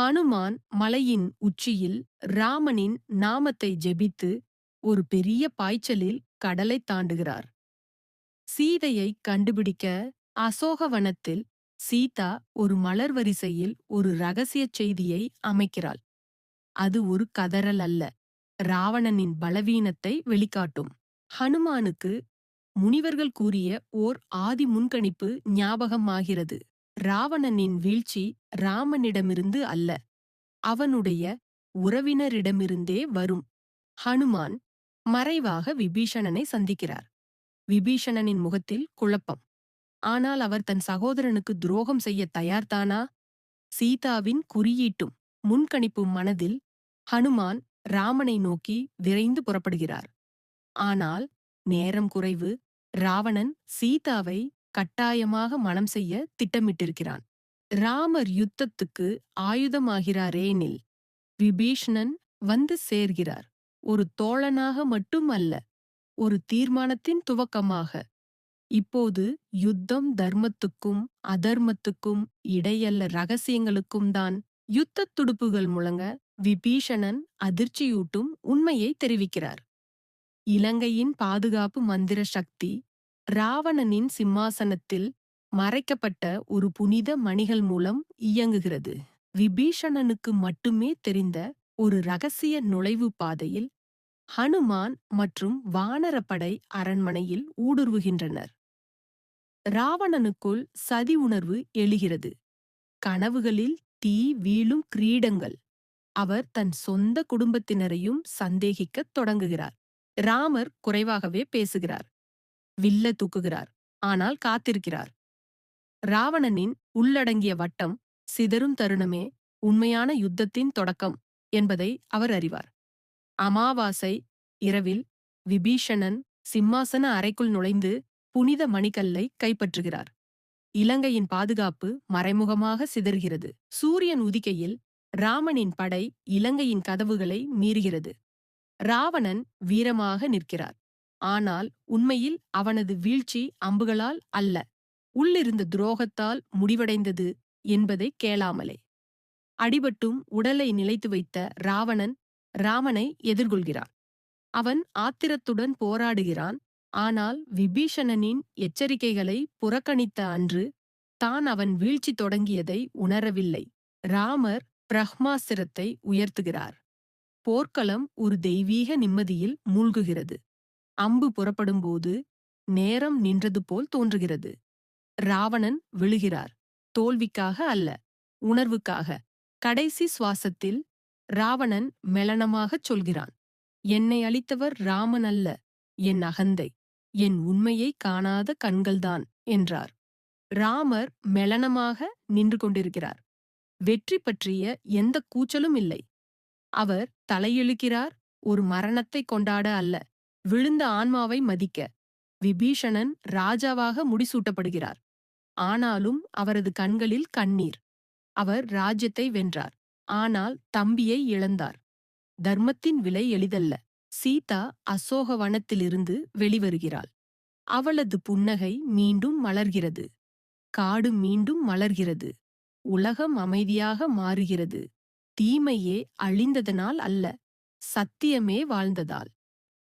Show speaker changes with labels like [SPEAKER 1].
[SPEAKER 1] ஹனுமான் மலையின் உச்சியில் ராமனின் நாமத்தை ஜெபித்து ஒரு பெரிய பாய்ச்சலில் கடலைத் தாண்டுகிறார். சீதையை கண்டுபிடிக்க அசோகவனத்தில் சீதா ஒரு மலர் வரிசையில் ஒரு ரகசியச் செய்தியை அமைக்கிறாள். அது ஒரு கதறல் அல்ல ராவணனின் பலவீனத்தை வெளிக்காட்டும். ஹனுமானுக்கு முனிவர்கள் கூறிய ஓர் ஆதி முன்கணிப்பு ஞாபகமாகிறது. ராவணனின் வீழ்ச்சி ராமனிடமிருந்து அல்ல அவனுடைய உறவினரிடமிருந்தே வரும். ஹனுமான் மறைவாக விபீஷணனை சந்திக்கிறார். விபீஷணனின் முகத்தில் குழப்பம். ஆனால் அவர் தன் சகோதரனுக்கு துரோகம் செய்ய தயார்தானா? சீதாவின் குறியீட்டும் முன்கணிப்பும் மனதில் ஹனுமான் ராமனை நோக்கி விரைந்து புறப்படுகிறார். ஆனால் நேரம் குறைவு. ராவணன் சீதாவை கட்டாயமாக மனம் செய்ய திட்டமிட்டிருக்கிறான். ராமர் யுத்தத்துக்கு ஆயுதமாகிறாரேனில் விபீஷ்ணன் வந்து சேர்கிறார். ஒரு தோழனாக மட்டும் அல்ல ஒரு தீர்மானத்தின் துவக்கமாக. இப்போது யுத்தம் தர்மத்துக்கும் அதர்மத்துக்கும் இடையல்ல ரகசியங்களுக்கும் தான் யுத்தத் துடுப்புகள் முழங்க விபீஷணன் அதிர்ச்சியூட்டும் உண்மையை தெரிவிக்கிறார். இலங்கையின் பாதுகாப்பு மந்திர சக்தி ராவணனின் சிம்மாசனத்தில் மறைக்கப்பட்ட ஒரு புனித மணிகள் மூலம் இயங்குகிறது. விபீஷணனுக்கு மட்டுமே தெரிந்த ஒரு ரகசிய நுழைவு பாதையில் ஹனுமான் மற்றும் வானரப்படை அரண்மனையில் ஊடுருவுகின்றனர். ராவணனுக்குள் சதி உணர்வு எழுகிறது. கனவுகளில் தீ வீழும் கிரீடங்கள். அவர் தன் சொந்த குடும்பத்தினரையும் சந்தேகிக்கத் தொடங்குகிறார். ராமர் குறைவாகவே பேசுகிறார். வில்ல தூக்குகிறார். ஆனால் காத்திருக்கிறார். ராவணனின் உள்ளடங்கிய வட்டம் சிதறும் தருணமே உண்மையான யுத்தத்தின் தொடக்கம் என்பதை அவர் அறிவார். அமாவாசை இரவில் விபீஷணன் சிம்மாசன அறைக்குள் நுழைந்து புனித மணிக்கல்லை கைப்பற்றுகிறார். இலங்கையின் பாதுகாப்பு மறைமுகமாக சிதறுகிறது. சூரியன் உதிக்கையில் ராமனின் படை இலங்கையின் கதவுகளை மீறுகிறது. ராவணன் வீரமாக நிற்கிறார். ஆனால் உண்மையில் அவனது வீழ்ச்சி அம்புகளால் அல்ல. உள்ளிருந்த துரோகத்தால் முடிவடைந்தது என்பதை கேளாமலே. அடிபட்டும் உடலை நிலைத்து வைத்த ராவணன் ராமனை எதிர்கொள்கிறான். அவன் ஆத்திரத்துடன் போராடுகிறான். ஆனால் விபீஷணனின் எச்சரிக்கைகளை புறக்கணித்த அன்று தான் அவன் வீழ்ச்சி தொடங்கியதை உணரவில்லை. ராமர் பிரஹ்மாசிரத்தை உயர்த்துகிறார். போர்க்களம் ஒரு தெய்வீக நிம்மதியில் மூழ்குகிறது. அம்பு புறப்படும்போது நேரம் நின்றது போல் தோன்றுகிறது. ராவணன் விழுகிறார். தோல்விக்காக அல்ல உணர்வுக்காக. கடைசி சுவாசத்தில் ராவணன் மெலனமாகச் சொல்கிறான் என்னை அளித்தவர் ராமன் அல்ல என் அகந்தை என் உண்மையை காணாத கண்கள்தான் என்றார். ராமர் மெலனமாக நின்று கொண்டிருக்கிறார். வெற்றி பற்றிய எந்த கூச்சலும் இல்லை. அவர் தலையெழுக்கிறார் ஒரு மரணத்தை கொண்டாட அல்ல விழுந்த ஆன்மாவை மதிக்க விபீஷணன் ராஜாவாக முடிசூட்டப்படுகிறார். ஆனாலும் அவரது கண்களில் கண்ணீர். அவர் ராஜ்யத்தை வென்றார். ஆனால் தம்பியை இழந்தார். தர்மத்தின் விலை எளிதல்ல. சீதா அசோகவனத்திலிருந்து வெளிவருகிறாள். அவளது புன்னகை மீண்டும் மலர்கிறது. காடு மீண்டும் மலர்கிறது. உலகம் அமைதியாக மாறுகிறது. தீமையே அழிந்ததனால் அல்ல. சத்தியமே வாழ்ந்ததால்.